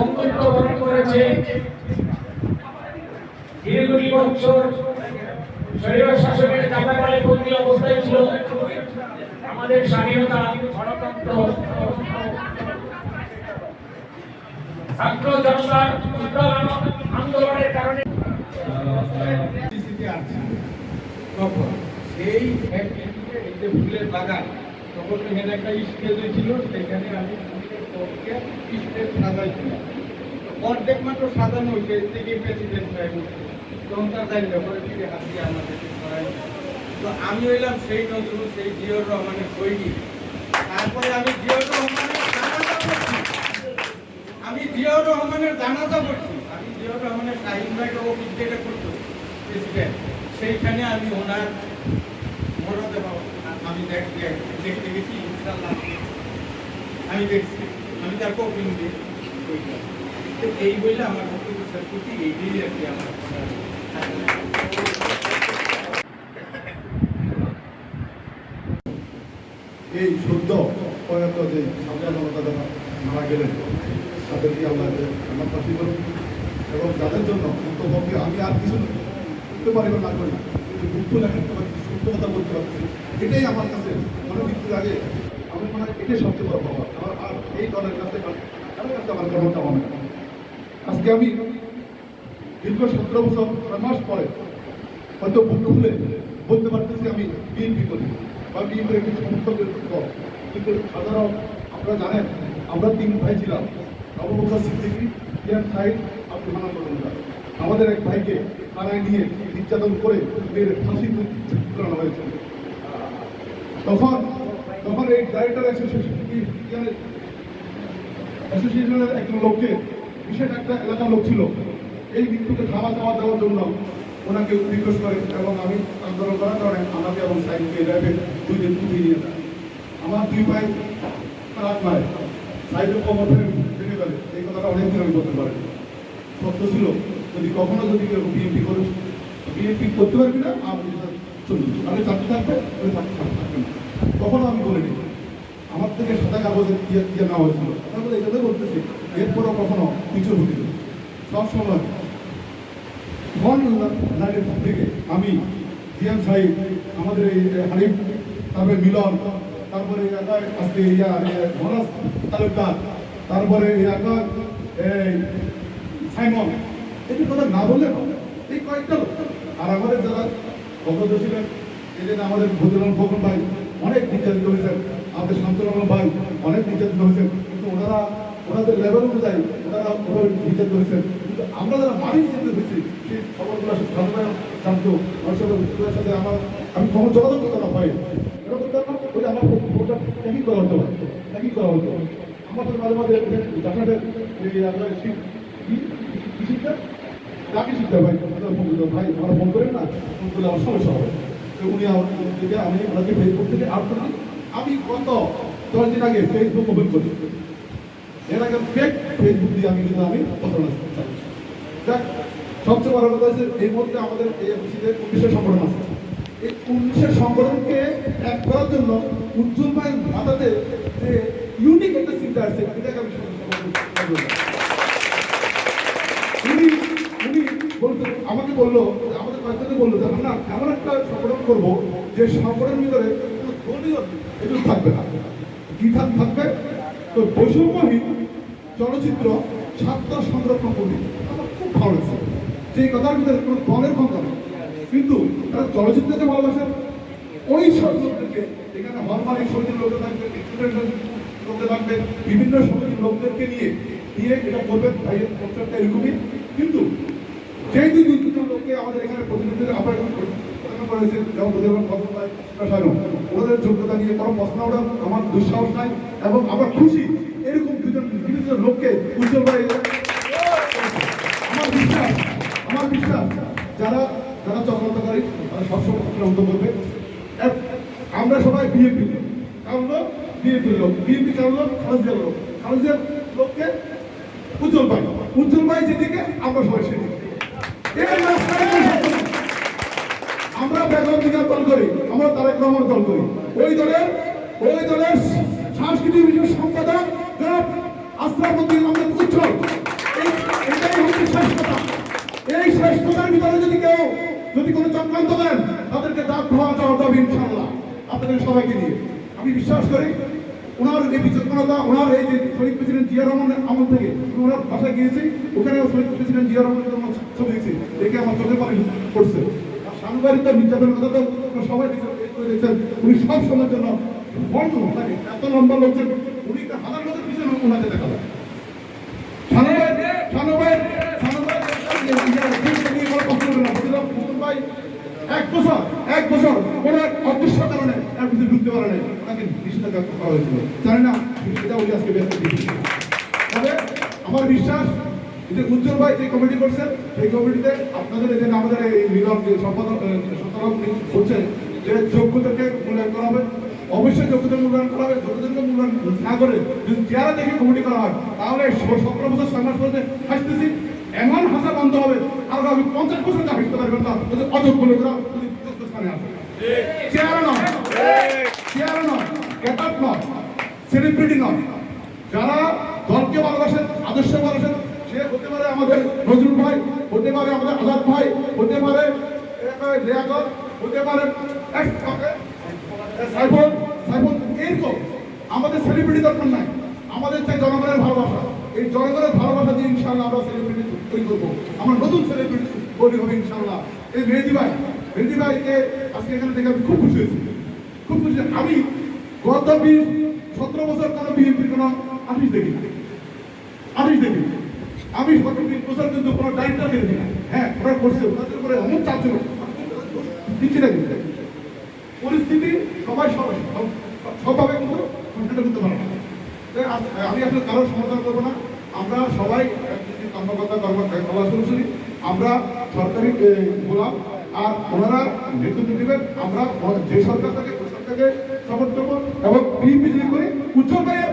অঙ্গত্ব বরণ করেছে। দীর্ঘ বছর শরীর শাসনের চাপাকালে বন্দী অবস্থায় ছিল। আমাদের স্বাধীনতা গণতন্ত্র তখন সেই ফুলের বাগান, তখন এখানে একটা স্টেজ ছিল, সেখানে আমি অর্ধেক মাত্র সাজানো হয়েছে থেকে প্রেসিডেন্ট সাহেব। তখন দাঁড়িয়ে পরে ফিরে হাত দিয়ে তো আমি হইলাম সেই নজরুল, সেই জিয়র রহমানের সৈনিক। তারপরে আমি জিয়র রহমানের জানাজা আমি জিয়াউর রহমানের জানাজা পড়ছি। আমি জিয়াউর রহমানের শাহিন ভাইকে অফিস যেটা করতো প্রেসিডেন্ট সেইখানে আমি ওনার মরদে আমি দেখ- দেখ- দেখতে গেছি ইনশাল্লাহ আমি দেখছি। এই বললে আমার আমার এই সদ্য প্রয়াত যে জনতা যারা মারা গেলেন, তাদেরকে আল্লাহ আমার পাশে করুন। এবং তাদের জন্য অন্তপক্ষে আমি আর কিছু করতে পারি না করি, কিন্তু দুঃখ দেখাতে পারছি সত্য কথা বলতে পারছি এটাই আমার কাছে মনে মৃত্যুর আগে এটাই সবচেয়ে বড় পাওয়া আর এই দলের কাছে কারোর কাছে আমার কেমন চাওয়া আজকে আমি দীর্ঘ সতেরো বছর, ছয় মাস পরে হয়তো বুক খুলে বলতে পারতেছি আমি বিএনপি করি বা বিএনপির একটি সমর্থকের কিন্তু সাধারণ আপনারা জানেন, আমরা তিন ভাই ছিলাম নববন্ধা সিদ্দিকি ইয়ান সাহিদ আব্দুল হানান মজুমদার। আমাদের এক ভাইকে থানায় নিয়ে নির্যাতন করে মেরে ফাঁসি ঝুলানো হয়েছিল তখন তখন এই ডাইরেক্টর অ্যাসোসিয়েশন অ্যাসোসিয়েশনের একজন লোককে, বিশেষ একটা এলাকার লোক ছিল, এই মৃত্যুকে খাওয়া দাওয়া দেওয়ার জন্য ওনাকে রিকোয়েস্ট করে এবং আমি আন্দোলন করার কারণে আমাকে এবং সাইডকে র্যাবে দুই দিন তুলে নিয়ে যায়। আমার দুই ভাই, তার ভাই, সাইডে কমর ফেলে ফেলে। এই কথাটা অনেকদিন আমি বলতে পারি সত্য ছিল, যদি কখনো যদি বিএনপি করে বিএনপি করতে পারবি না আমি চলুন আমি চাকরি থাকবে আমি থাকবে কখনো আমি বলিনি। আমার থেকে সাদা কাগজে দিয়ে দিয়ে নেওয়া হয়েছিল। তারপরে এই জন্য বলতেছি, এরপরও কখনো কিছু হতে সবসময় ফোন লাইনের থেকে আমি, জিয়ান সাহিব, আমাদের এই হানিফ, তারপরে মিলন, তারপরে আজকে ইয়া মনাজ তালুকদার, তারপরে এই সাইমন এটি কথা না বললে। এই কয়েকটা আর আমাদের যারা অগ্রজ ছিলেন যে আমাদের ভদ্রলাল খোকন ভাই অনেক নির্যাতিত হয়েছেন আমাদের শান্তলাল ভাই অনেক নির্যাতিত হয়েছেন কিন্তু ওনারা, ওনাদের লেভেল অনুযায়ী ওনারা ওভাবে নির্যাতিত হয়েছেন কিন্তু আমরা যারা মারি নির্যাতিত হয়েছি সেই খবরগুলো সাধারণ জানতো। আমার সাথে সাথে আমার, আমি খবর যোগাযোগ করতে না পাই করতে না ওই আমার খবরটা একই করা হতো, একই করা হতো। আমাদের মাঝে মাঝে এই শি- কি- কি শিক্ষা তাকে শিখতে ভাই ভাই, আমরা ফোন করেন না, ফোন করলে আমার সমস্যা হবে। উনি থেকে আমি ওনাকে ফেসবুক থেকে আউট করি আমি গত দশ দিন আগে ফেসবুক ওপেন করি এর আগে ফেক ফেসবুক দিয়ে আমি কিন্তু আমি প্রচারণা দেখ সবচেয়ে বড় কথা হচ্ছে এই মুহূর্তে আমাদের এই এমসিতে উনিশের সংগঠন আছে। এই উনিশের সংগঠনকে এক করার জন্য উজ্জ্বল ভাইয়ের মাথাতে যে ইউনিক একটা চিন্তা আছে এটাকে আমি উনি উনি বলতে, আমাকে বলল কয়েকজনে বলল যে, আমরা এমন একটা সংগঠন করব যে সংগঠনের ভিতরে কোনো দলীয় এটুকু থাকবে না। কি থাক থাকবে, তো বৈষম্যহীন চলচ্চিত্র ছাত্র সংরক্ষণ করি আমার খুব ভালো লাগছে। যে কথার ভিতরে কোনো দলের কথা নেই। কিন্তু তারা চলচ্চিত্রকে ভালোবাসেন ওই সব লোকদেরকে এখানে হরমালিক সমিতির লোক থাকবে স্টুডেন্ট লোক থাকবে, বিভিন্ন সমিতির লোকদেরকে নিয়ে নিয়ে এটা করবেন ভাইয়ের এরকমই। কিন্তু যেই দুই দুজন লোককে আমাদের এখানে প্রতিনিধিদের আবার প্রদান করেছে যেমন পাই প্রশাসন যোগ্যতা নিয়ে কোনো প্রশ্ন ওঠা আমার দুঃসাহস নাই এবং আমরা খুশি এরকম দুজন বিভিন্ন লোককে উজ্জ্বল ভাই আমার বিশ্বাস আমার বিশ্বাস যারা যারা চক্রান্তকারী, তারা সবসময় চক্রান্ত করবে। আমরা সবাই বিএনপি। জিয়ার লোক। খালেদা জিয়ার লোককে উজ্জ্বল ভাই উজ্জ্বল ভাই যেদিকে, আমরা সবাই সেদিকে। আমরা বেগম দল করি, আমরা তারেক রহমান দল করি। ওই দলের ওই দলের সাংস্কৃতিক বিষয় সম্পাদক জনাব আশরাফুদ্দিন আহমেদ উজ্জ্বল। এটাই হচ্ছে শ্রেষ্ঠতা এই শ্রেষ্ঠতার ভিতরে যদি কেউ যদি কোনো চক্রান্ত করেন, তাদেরকে দাঁত ধোয়া জবাব দেবে ইনশাল্লাহ আপনাদের সবাইকে নিয়ে। আমি বিশ্বাস করি, ওনার এই বিচক্ষণতা, ওনার এই যে শহীদ প্রেসিডেন্ট জিয়া রহমানের আমল থেকে ওনার বাসায় গিয়েছি ওখানে শহীদ প্রেসিডেন্ট জিয়া রহমানের দেখছি দেখে আমার চোখে পানি পড়ছে। সাংবাদিকতা নির্যাতনের কথা তো সবাই উনি সব সময়ের জন্য বন্ধ থাকে এত লম্বা লোকজন উনি হাজার লোকের পিছনে ওনাকে ঢুকতে পারে আজকে তবে আমার বিশ্বাস যে উজ্জ্বল ভাই যে কমিটি করছেন সেই কমিটিতে আপনাদের এই যে আমাদের এই মিলন যে সম্পাদক সম্পাদক হচ্ছে যে যোগ্যতাকে মূল্যায়ন করা হবে। অবশ্যই যোগ্যতা মূল্যায়ন করা হবে যোগ্যতাকে মূল্যায়ন না করে যদি চেয়ারা দেখে কমিটি করা হয়, তাহলে সতেরো বছর ছয় মাস পর্যন্ত হাসতেছি, এমন ভাষা বন্ধ হবে, আর আমি পঞ্চাশ বছর যা হাসতে পারবেন না, যদি অযোগ্য লোকরা যদি স্থানে আসে। নয় নয় নয় সেলিব্রিটি নয়। যারা দলকে ভালোবাসেন আদর্শ ভালোবাসেন সে হতে পারে আমাদের নজরুল ভাই, হতে পারে আমাদের আজাদ ভাই, হতে পারে হতে পারে আমাদের সেলিব্রিটি দরকার নাই। আমাদের চাই জনগণের ভালোবাসা। এই জনগণের ভালোবাসা দিয়ে ইনশাল্লাহ আমরা সেলিব্রিটি তৈরি করব। আমরা নতুন সেলিব্রিটি তৈরি হবে ইনশাল্লাহ এই মেহেদি ভাই, মেহেদি ভাইকে আজকে এখানে দেখে আমি খুব খুশি হয়েছি। খুব খুশি। আমি গত বিশ, সতেরো বছর কোনো বিএনপির কোনো আফিস দেখি না। আফিস দেখি। আমি বিশ বছর কিন্তু কোনো ডাইরেক্টর দেখি না হ্যাঁ ওরা করছে, ওদের করে অমুক চাপ ছিল। দিচ্ছি না কিন্তু। পরিস্থিতি সবাই সবাই সব- সবভাবে কিন্তু কন্ট্রোল করতে তাই আমি আসলে কারও সমাধান করব না। আমরা সবাই কর্মকর্তা কর্মকর্তা শুরু আমরা সরকারি গোলাম। আর ওনারা নেতৃত্ব দেবেন। আমরা যে সরকার থাকে সরকারকে সাপোর্ট করব এবং যদি করি, উজ্জ্বল ভাইয়ের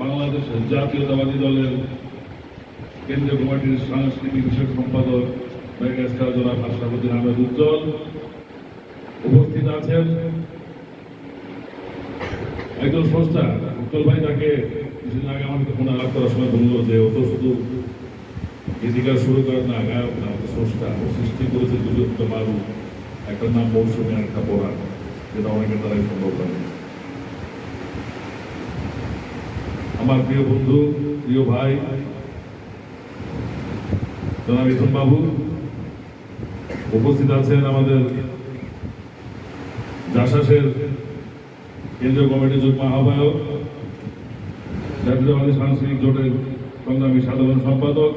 বাংলাদেশের জাতীয়তাবাদী দলের কেন্দ্রীয় কমিটির সাংস্কৃতিক বিষয়ক সম্পাদক, মেগাস্টার জনাব আশরাফুদ্দিন আহমেদ উজ্জ্বল উপস্থিত আছেন। একজন স্রষ্টা উজ্জ্বল ভাই তাকে কিছুদিন আগে আমাকে ফোনে আলাপ করার সময় বলল যে ও তো শুধু গীতিকার শুরু করেন না, গায়ক না স্রষ্টা। ও সৃষ্টি করেছে দুর্যোগটা মারু একটা নাম মৌসুমী আর একটা পড়া যেটা অনেকের দ্বারাই সম্ভব হয় আমার প্রিয় বন্ধু, প্রিয় ভাই, জনাব ইথন বাবু, উপস্থিত আছেন আমাদের জাসাসের কেন্দ্রীয় কমিটির যুগ্ম আহ্বায়ক। জাতীয়তাবাদী সাংস্কৃতিক জোটের সংগ্রামী সাধারণ সম্পাদক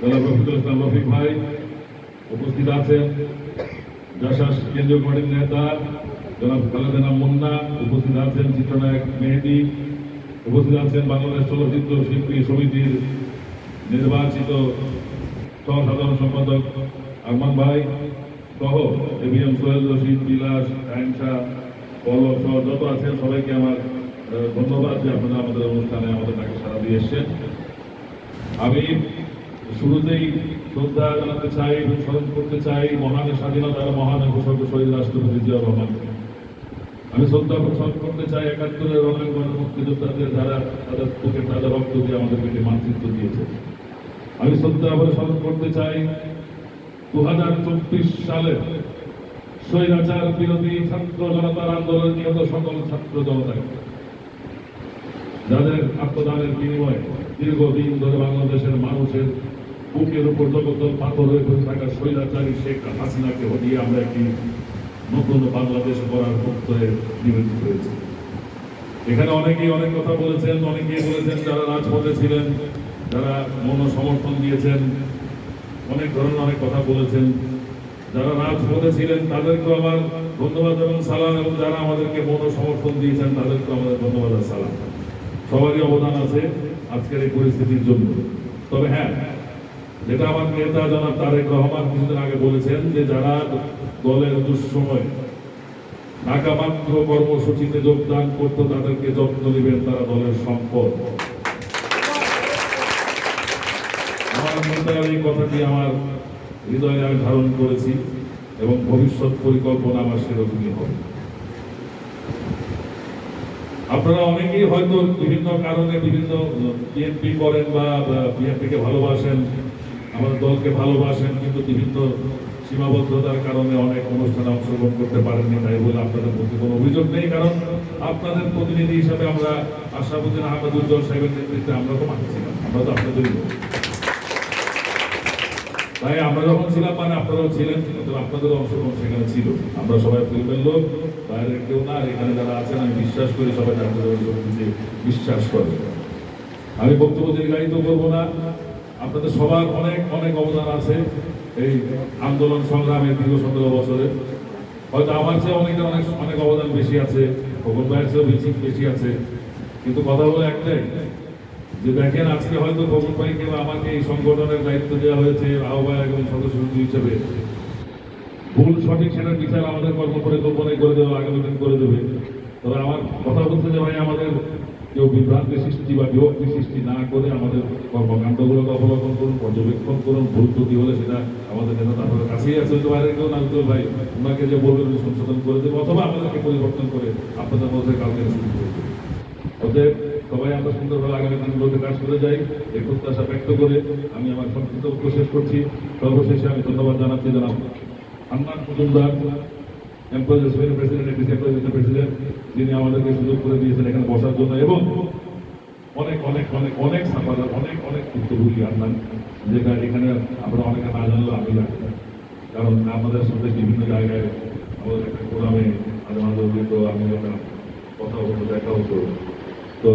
জনাব রফিকুল ইসলাম রফিক ভাই উপস্থিত আছেন। যশাস কেন্দ্রীয় কমিটির নেতা জনাব খালেদানা মুন্না উপস্থিত আছেন, চিত্রনায়ক মেহেদি উপস্থিত আছেন, বাংলাদেশ চলচ্চিত্র শিল্পী সমিতির নির্বাচিত সহ সাধারণ সম্পাদক আরমান ভাই সহ এভিএম সোহেল রশিদ, বিলাস আইনসা পলক সহ যত আছেন সবাইকে আমার ধন্যবাদ যে আপনারা আমাদের অনুষ্ঠানে আমাদের তাকে সারা দিয়ে এসছেন। আমি শুরুতেই শ্রদ্ধা জানাতে চাই, স্মরণ করতে চাই মহান স্বাধীনতার মহান ঘোষক শহীদ রাষ্ট্রপতি জিয়া রহমানকে আমি শ্রদ্ধা স্মরণ করতে চাই একাত্তরের রণাঙ্গন মুক্তিযোদ্ধাদের যারা তাদের বুকে তাদের রক্ত দিয়ে আমাদেরকে একটি মানচিত্র দিয়েছে। আমি শ্রদ্ধা আবার স্মরণ করতে চাই দু হাজার চব্বিশ সালে স্বৈরাচার বিরোধী ছাত্র জনতার আন্দোলনে নিহত সকল ছাত্র জনতাকে। যাদের আত্মদানের বিনিময়ে দীর্ঘদিন ধরে বাংলাদেশের মানুষের বুকের উপর জগদ্দল পাথর হয়ে বসে থাকা স্বৈরাচারী শেখ হাসিনাকে হটিয়ে আমরা একটি নতুন বাংলাদেশ গড়ার পক্ষে নিবেদিত হয়েছি। এখানে অনেকেই অনেক কথা বলেছেন, অনেকেই বলেছেন যারা রাজপথে ছিলেন, যারা মন সমর্থন দিয়েছেন, অনেক ধরনের অনেক কথা বলেছেন। যারা রাজপথে ছিলেন, তাদেরকেও আমার ধন্যবাদ এবং সালাম, এবং যারা আমাদেরকে মন সমর্থন দিয়েছেন, তাদেরকেও আমাদের ধন্যবাদ আর সালাম। সবারই অবদান আছে আজকের এই পরিস্থিতির জন্য। তবে হ্যাঁ যেটা আমার নেতা জনাব তারেক রহমান কিছুদিন আগে বলেছেন যে যারা দলের দুঃসময় ঢাকা মাত্র কর্মসূচিতে যোগদান করত, তাদেরকে যত্ন নেবেন তারা দলের সম্পদ। আমার নেতার এই কথাটি আমার হৃদয়ে আমি ধারণ করেছি এবং ভবিষ্যৎ পরিকল্পনা আমার সেরকমই হবে। আপনারা অনেকেই হয়তো বিভিন্ন কারণে বিভিন্ন বিএনপি করেন বা বিএনপিকে ভালোবাসেন, আমাদের দলকে ভালোবাসেন, কিন্তু বিভিন্ন সীমাবদ্ধতার কারণে অনেক অনুষ্ঠানে অংশগ্রহণ করতে পারেননি তাই বলে আপনাদের প্রতি কোনো অভিযোগ নেই, কারণ আপনাদের প্রতিনিধি হিসাবে আমরা আশাবুদ্দিন আহমেদ উজ্জ্বল সাহেবের নেতৃত্বে আমরা তো মাঠে ছিলাম, আমরা তো আপনাদেরই তাই আমরা যখন ছিলাম মানে আপনারাও ছিলেন, কিন্তু আপনাদেরও অংশগ্রহণ সেখানে ছিল। আমরা সবাই ফিল্মের লোক বাইরের কেউ না এখানে যারা আছেন, আমি বিশ্বাস করি সবাই শক্তিতে বিশ্বাস করে। আমি বক্তব্য দীর্ঘায়িত করব না। আপনাদের সবার অনেক অনেক অবদান আছে এই আন্দোলন সংগ্রামের দীর্ঘ সতেরো বছরে। হয়তো আমার চেয়ে অনেকের অনেক অনেক অবদান বেশি আছে খবর ভাইয়ের চেয়েও বেশি বেশি আছে। কিন্তু কথা হলো একটাই, যে দেখেন আজকে হয়তো খবর ভাইকে বা আমাকে এই সংগঠনের দায়িত্ব দেওয়া হয়েছে, আহ্বায়ক এবং সদস্য হিসেবে। ভুল, সঠিক সেটার বিচার আমাদের কর্ম পরিকল্পনায় করে দেবে, আগামী দিন করে দেবে। তবে আমার কথা বলতে যে ভাই, আমাদের কেউ বিভ্রান্তি সৃষ্টি বা বিভক্তি সৃষ্টি না করে আমাদের কর্মকাণ্ডগুলোকে অবলোকন করুন, পর্যবেক্ষণ করুন, ভুল ত্রুটি হলে সেটা আমাদের নেতা তারপরে কাছেই আছে হয়তো বাইরে কেউ না হয়তো ভাই, ওনাকে যে বলবেন সংশোধন করে দেবে, অথবা আমাদেরকে পরিবর্তন করে আপনাদের মধ্যে করে দেবে। অতএব সবাই আমরা সুন্দরভাবে আগামী দিনগুলোতে কাজ করে যাই এই প্রত্যাশা ব্যক্ত করে আমি আমার সংক্ষিপ্ত শেষ করছি। সর্বশেষে আমি ধন্যবাদ জানাচ্ছি, জানাব। Hannan Majumdar employees president ADC employees president যিনি আমাদেরকে সুযোগ করে দিয়েছেন এখানে বসার জন্য, এবং অনেক অনেক অনেক অনেক সাফাদার, অনেক অনেক ভুক্তভোগী আন্নান যেটা এখানে আমরা অনেকে না জানলেও আমি কারণ আমাদের সঙ্গে বিভিন্ন জায়গায় আমাদের একটা মাঝে মাঝে হইতো আমি আমরা কথা হতো দেখা হতো তো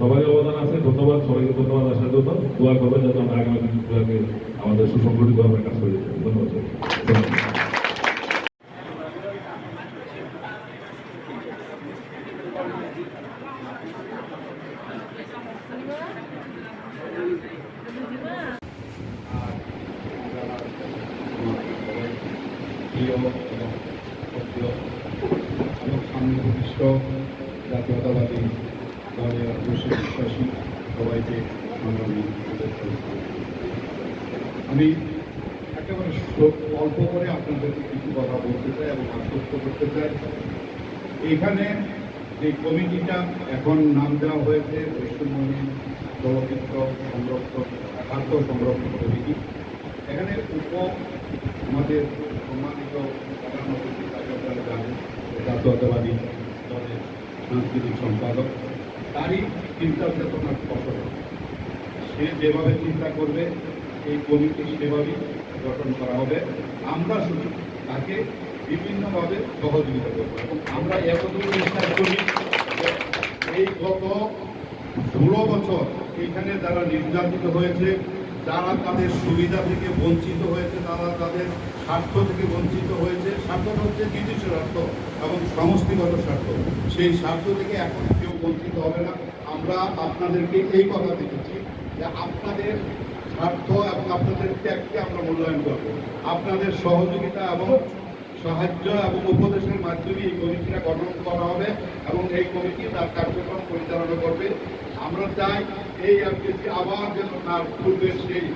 সবাই অবদান আছে, ধন্যবাদ, সবাইকে ধন্যবাদ, আসার জন্য। দোয়া করবেন যাতে আমরা আগামী দিনগুলোকে আমাদের সুসংগঠিতভাবে কাজ করে ধন্যবাদ আমি একেবারে অল্প করে আপনাদেরকে কিছু কথা বলতে চাই এবং আশ্বস্ত করতে চাই। এখানে যে কমিটিটা এখন নাম দেওয়া হয়েছে পশ্চিমবঙ্গের চলচ্চিত্র সংরক্ষণ খাদ্য সংরক্ষণ কমিটি এখানে উপ আমাদের সম্মানিত জাতীয়তাবাদী দলের সাংস্কৃতিক সম্পাদক। তারই চিন্তা চেতনার ফসল। সে যেভাবে চিন্তা করবে, এই কমিটি সেভাবেই গঠন করা হবে। আমরা শুধু তাকে বিভিন্নভাবে সহযোগিতা করব এবং আমরা এতটুকু বিশ্বাস করি এই গত ষোলো বছর এখানে যারা নির্যাতিত হয়েছে, যারা তাদের সুবিধা থেকে বঞ্চিত হয়েছে, তারা তাদের স্বার্থ থেকে বঞ্চিত হয়েছে। স্বার্থটা হচ্ছে নিজস্ব স্বার্থ এবং সমষ্টিগত স্বার্থ। সেই স্বার্থ থেকে এখন কেউ বঞ্চিত হবে না। আমরা আপনাদেরকে এই কথা দেখেছি যে আপনাদের স্বার্থ এবং আপনাদের ত্যাগকে আমরা মূল্যায়ন করব। আপনাদের সহযোগিতা এবং সাহায্য এবং উপদেশের মাধ্যমে এই কমিটিটা গঠন করা হবে এবং এই কমিটি তার কার্যক্রম পরিচালনা করবে। আমরা চাই এই এমপিসি আবার যেন তার পূর্বের সেই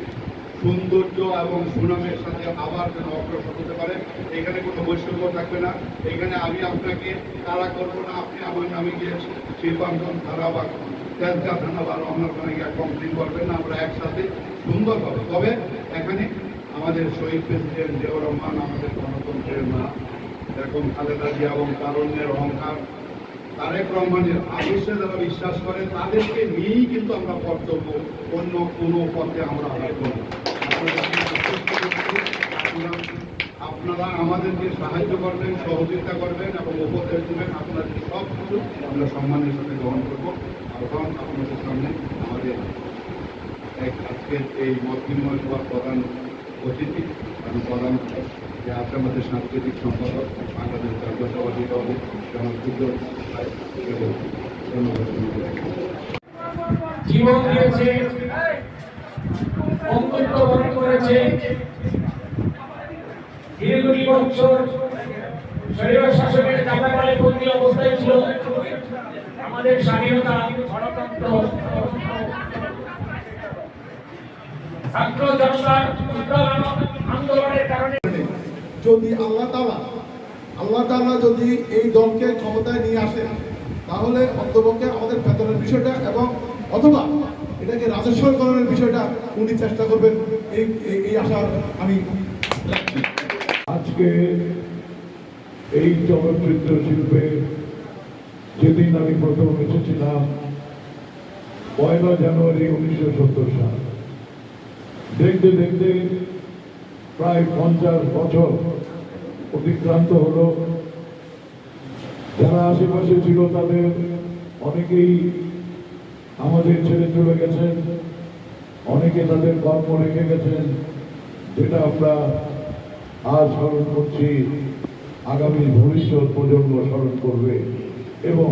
সৌন্দর্য এবং সুনামের সাথে আবার যেন অগ্রসর হতে পারে। এখানে কোনো বৈষম্য থাকবে না। এখানে আমি আপনাকে তারা করব না। আপনি আমার নামে গিয়ে শিল্পাঞ্চল ধারা বা তেজগা থানা বা রমনার থানা গিয়ে কমপ্লেন করবেন। না আমরা একসাথে সুন্দরভাবে তবে এখানে আমাদের শহীদ প্রেসিডেন্ট জিয়াউর রহমান, আমাদের গণতন্ত্রের মা, এরকম খালেদা জিয়া এবং তারুণ্যের অহংকার তারেক রহমানের আদর্শে যারা বিশ্বাস করে, তাদেরকে নিয়েই কিন্তু আমরা চলবো অন্য কোনো পথে আমরা আঘাত করব আপনারা- আমাদেরকে সাহায্য করবেন, সহযোগিতা করবেন এবং উপদেশ দেবেন। আপনাদের সব কিছু আমরা সম্মানের সাথে গ্রহণ করব। এখন আপনাদের সামনে আমাদের এক আজকের এই মত বিনিময় সভার প্রধান অতিথি এবং প্রধান যে আছে আমাদের সাংস্কৃতিক সম্পাদক, বাংলাদেশ জীবন দিয়েছে বন্ধুত্ব বরণ করেছে। দীর্ঘ বছর শরীর শাসকের চাপাকালে বন্দী অবস্থায় ছিল আমাদের স্বাধীনতা গণতন্ত্র। ছাত্র জনতার আন্দোলনের কারণে যদি আল্লাহ তালা আল্লাহ তালা যদি এই দলকে ক্ষমতায় নিয়ে আসেন, তাহলে অন্তপক্ষে আমাদের বেতনের বিষয়টা এবং অথবা এটাকে রাজস্বকরণের বিষয়টা উনি চেষ্টা করবেন। এই, এই- আশা আমি আজকে এই চলচ্চিত্র শিল্পে যেদিন আমি প্রথম এসেছিলাম, পয়লা জানুয়ারি উনিশশো সত্তর সাল। দেখতে দেখতে প্রায় পঞ্চাশ বছর অতিক্রান্ত হলো। যারা আশেপাশে ছিল তাদের অনেকেই আমাদের ছেড়ে চলে গেছেন, অনেকে তাদের কর্ম রেখে গেছেন, যেটা আমরা আজ স্মরণ করছি। আগামী ভবিষ্যৎ প্রজন্ম স্মরণ করবে এবং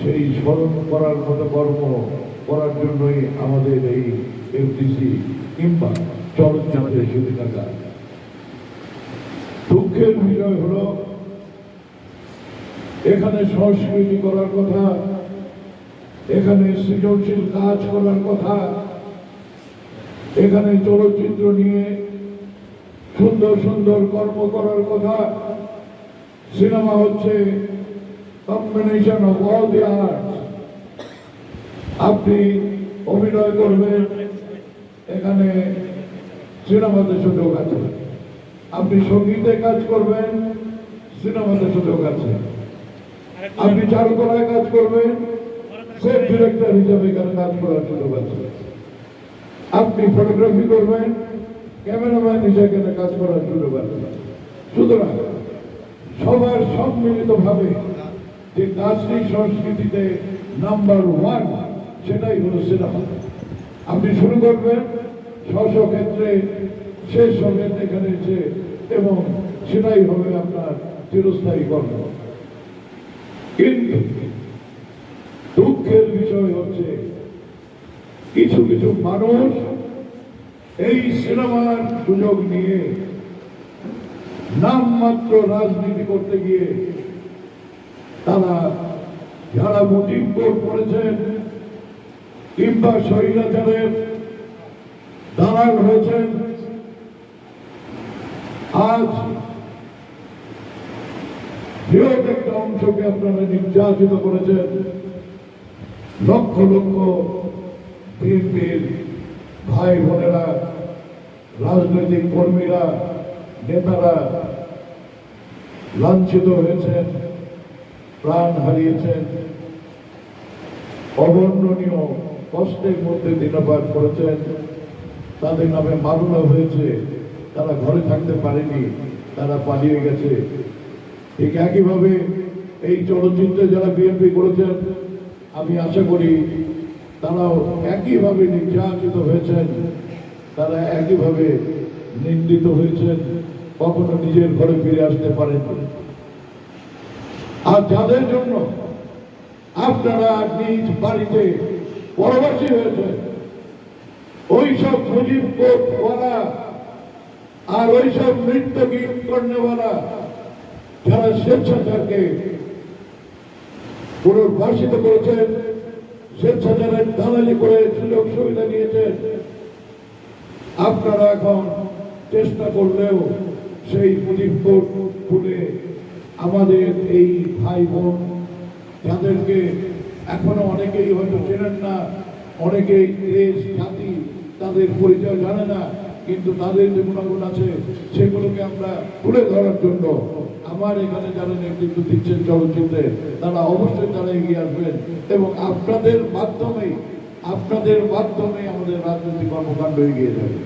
সেই স্মরণ করার মতো কর্ম করার জন্যই আমাদের এই এফটিসি কিংবা চলচ্চিত্রের সুবিধা দুঃখের বিষয় হলো, এখানে সংস্কৃতি করার কথা, এখানে সৃজনশীল কাজ করার কথা, এখানে চলচ্চিত্র নিয়ে সুন্দর সুন্দর কর্ম করার কথা, সিনেমা হচ্ছে combination of all the art আপনি অভিনয় করবেন, এখানে সিনেমাতে সুযোগ আছে। আপনি সঙ্গীতে কাজ করবেন, সিনেমাতে সুযোগ আছে। আপনি চারুকলায় কাজ করবেন, সেট ডিরেক্টর হিসাবে এখানে কাজ করার সুযোগ আছে। আপনি ফটোগ্রাফি করবেন, ক্যামেরাম্যান হিসেবে কাজ করার সুযোগ আছে। সুতরাং, সবার সম্মিলিত ভাবে যে দার্শনিক সংস্কৃতিতে নাম্বার ওয়ান, সেটাই হলো সিনেমা। আপনি শুরু করবেন স্ব ক্ষেত্রে শেষ হবে এখানে এসে, এবং সেটাই হবে আপনার চিরস্থায়ী কর্ম। কিন্তু দুঃখের বিষয় হচ্ছে, কিছু কিছু মানুষ এই সিনেমার সুযোগ নিয়ে নামমাত্র রাজনীতি করতে গিয়ে তারা যারা মুজিব কোর্ট করেছেন, কিংবা স্বৈরাচারের দালাল হয়েছেন আজ বৃহৎ একটা অংশকে আপনারা নির্যাতিত করেছেন। লক্ষ লক্ষ বিএনপির ভাই বোনেরা, রাজনৈতিক কর্মীরা, নেতারা লাঞ্ছিত হয়েছেন, প্রাণ হারিয়েছেন, অবর্ণনীয় কষ্টের মধ্যে দিনপাত করেছেন। তাদের নামে মামলা হয়েছে। তারা ঘরে থাকতে পারেনি, তারা পালিয়ে গেছে। ঠিক একইভাবে এই চলচ্চিত্রে যারা বিএনপি করেছেন, আমি আশা করি তারাও একইভাবে নির্যাতিত হয়েছেন, তারা একইভাবে নিন্দিত হয়েছেন, কখনো নিজের ঘরে ফিরে আসতে পারেননি। আর যাদের জন্য আপনারা নিজ বাড়িতে পরবাসী হয়েছেন, ওই সব মুজিব কোটওয়ালা আর ওই সব নৃত্য গীত কর্ণওয়ালা যারা স্বেচ্ছাচারকে পুনর্বাসিত করেছেন স্বেচ্ছাচারের দালালি করে সুযোগ সুবিধা নিয়েছেন আপনারা এখন চেষ্টা করলেও সেই মুজিব কোট খুলে আমাদের এই ভাই বোন যাদেরকে এখনও অনেকেই হয়তো চেনেন না, অনেকেই দেশ, জাতি তাদের পরিচয় জানে না কিন্তু তাদের যে গুণাগুণ আছে, সেগুলোকে আমরা তুলে ধরার জন্য আমার এখানে যারা নেতৃত্ব দিচ্ছেন চলচ্চিত্রে, তারা অবশ্যই তারা এগিয়ে আসবেন এবং আপনাদের মাধ্যমে আপনাদের মাধ্যমে আমাদের রাজনৈতিক কর্মকাণ্ড এগিয়ে যাবে।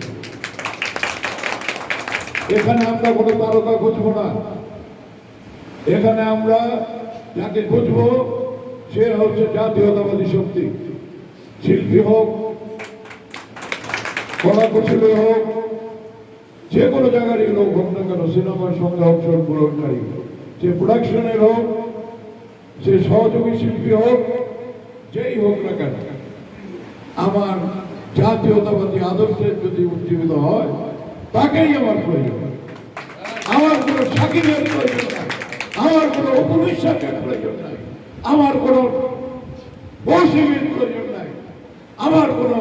এখানে আমরা কোনো তারকা খুঁজবো না। এখানে আমরা যাকে খুঁজবো, সে হচ্ছে জাতীয়তাবাদী শক্তি। শিল্পী হোক কলাকুশলী হোক, যে কোনো জায়গারই লোক হোক না কেন, সিনেমার সঙ্গে অংশগ্রহণকারী সে প্রোডাকশনের হোক সে সহযোগী শিল্পী হোক, যেই হোক না কেন, আমার জাতীয়তাবাদী আদর্শের যদি উজ্জীবিত হয়, তাকেই আমার প্রয়োজন। আমার কোনো সাকিবের প্রয়োজন নাই, আমার কোনো উপবিশ্বাসের প্রয়োজন নাই, আমার কোনো মৌসুমীর প্রয়োজন নাই, আমার কোনো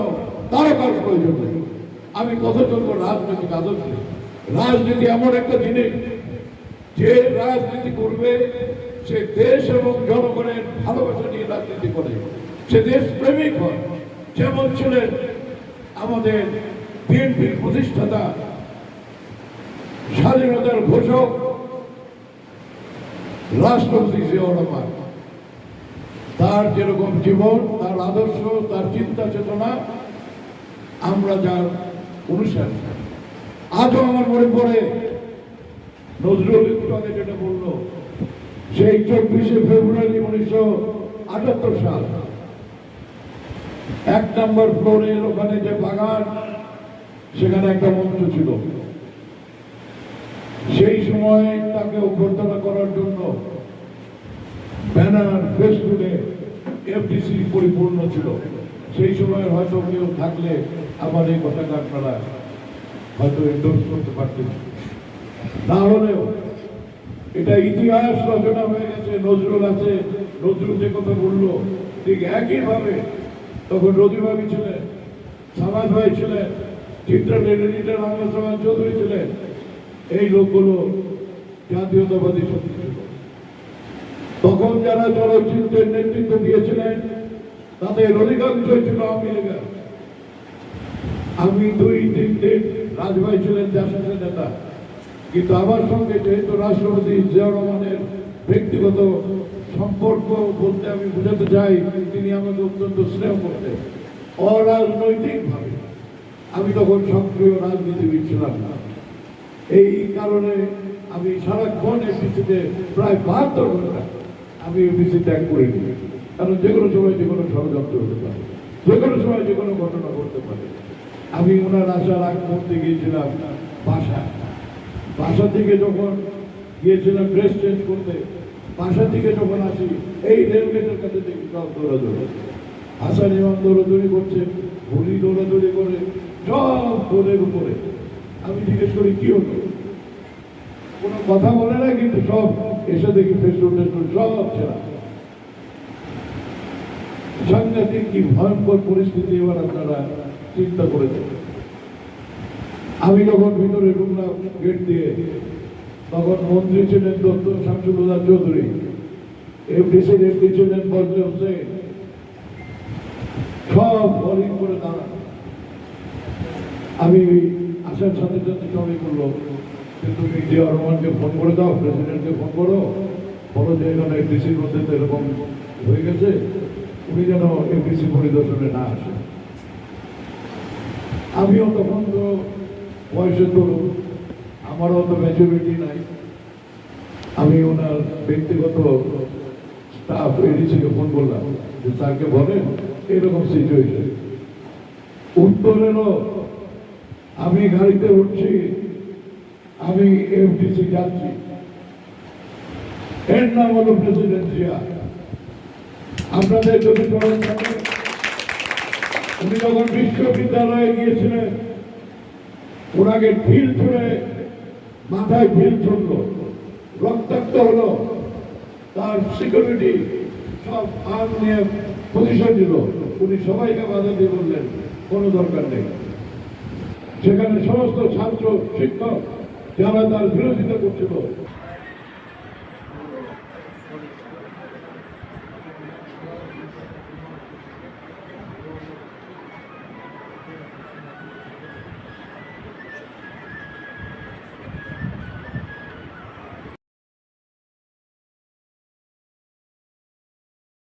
তারকার প্রয়োজন নেই। আমি কথা চলবো রাজনৈতিক আদর্শে। রাজনীতি এমন একটা জিনিস যে রাজনীতি করবে, সে দেশ এবং জনগণের ভালোবাসা নিয়ে রাজনীতি করে। সে দেশ প্রেমিক হয়। যেমন ছিলেন আমাদের বিএনপির প্রতিষ্ঠাতা স্বাধীনতার ঘোষক রাষ্ট্রপতি জিয়াউর রহমান। তার যেরকম জীবন, তার আদর্শ, তার চিন্তা চেতনা আমরা যার অনুসার আজও আমার মনে পড়ে, নজরুল আগে যেটা বলল, সেই চব্বিশে ফেব্রুয়ারি উনিশশো আটাত্তর সাল। এক নম্বর ফ্লোরের ওখানে যে বাগান, সেখানে একটা মঞ্চ ছিল। সেই সময় তাকে অভ্যর্থনা করার জন্য ব্যানার, ফেসবুকে এফডিসি পরিপূর্ণ ছিল। সেই সময় হয়তো কেউ থাকলে আমার এই কথাটা আপনারা হয়তো এন্ডোর্স করতে পারতেন। না হলেও এটা ইতিহাস রচনা হয়ে গেছে, নজরুল আছে, নজরুল যে কথা বলল, ঠিক একইভাবে তখন রবিবাবী ছিলেন সামাজ ভাই ছিলেন, চিত্রা লিডার আহমেদ সামাজ চৌধুরী ছিলেন, এই লোকগুলো জাতীয়তাবাদী শক্তি ছিল। তখন যারা চলচ্চিত্রের নেতৃত্ব দিয়েছিলেন তাদের অধিকাংশই ছিল আওয়ামী লীগের আমি দুই তিন দিন রাজভাই ছিলেন জাসদের নেতা। কিন্তু আমার সঙ্গে যেহেতু রাষ্ট্রপতি জিয়াউর রহমানের ব্যক্তিগত সম্পর্ক বলতে আমি বোঝাতে চাই, তিনি আমাকে অত্যন্ত স্নেহ করতেন। অরাজনৈতিকভাবে আমি তখন সক্রিয় রাজনীতিবিদ ছিলাম না। এই কারণে আমি সারাক্ষণ এফিসিতে প্রায় বাহাত্তর ঘণ্টা আমি এফিসি ত্যাগ করিনি। কারণ যে কোনো সময় যে কোনো ষড়যন্ত্র হতে পারে। যে কোনো সময় যে কোনো ঘটনা ঘটতে পারে। আমি ওনার আসার আগ মুহূর্তে গিয়েছিলাম বাসা বাসা থেকে যখন গিয়েছিলাম ড্রেস চেঞ্জ করতে বাসা থেকে যখন আসি, এই রেলগেটের কাছে দেখি সব দৌড়াদৌড়ি। হাসান ইমাম দৌড়াদৌড়ি করছে ভুলি দৌড়াদৌড়ি করে, সব দৌড়ের উপরে। আমি জিজ্ঞেস করি, কি হলো? কোনো কথা বলে না, কিন্তু সব এসে দেখি ফেসবুক টেসবুক সব ছেড়া। সাংঘাতিক কি ভয়ঙ্কর পরিস্থিতি এবার আপনারা চিন্তা করে আমি যখন ভিতরে ঢুকলাম গেট দিয়ে, তখন মন্ত্রী ছিলেন দত্ত শামসুল্লাহ চৌধুরী এফডিসির এফডি ছিলেন বজর হোসেন সব হরিণ করে দাঁড়ান। আমি আসার সাথে সাথে সবাই বলল তুমি জিয়া রহমানকে ফোন করে দাও, প্রেসিডেন্টকে ফোন করো। বলো যে এখানে এফডিসির মধ্যে তো এরকম হয়ে গেছে। উনি যেন এফডিসি পরিদর্শনে না আসে। আমিও তখন তো বয়সে তরুণ আমারও তো ম্যাচুরিটি নাই। আমি ওনার ব্যক্তিগত স্টাফ এডিসিকে ফোন করলাম যে, স্যারকে বলেন এরকম সিচুয়েশন উত্তর এলো আমি গাড়িতে উঠছি, আমি এফডিসি যাচ্ছি। এর নাম হলো প্রেসিডেন্ট জিয়া আপনাদের যদি স্মরণ থাকে, উনি যখন বিশ্ববিদ্যালয়ে গিয়েছিলেন, ওনাকে ঢিল ছুঁড়ে মাথায় ঢিল ছুড়ল, রক্তাক্ত হলো, তার সিকিউরিটি সব আর্ম নিয়ে পজিশন দিল উনি সবাইকে বাধা দিয়ে বললেন, কোনো দরকার নেই। সেখানে সমস্ত ছাত্র, শিক্ষক, যারা তার বিরোধিতা করছিল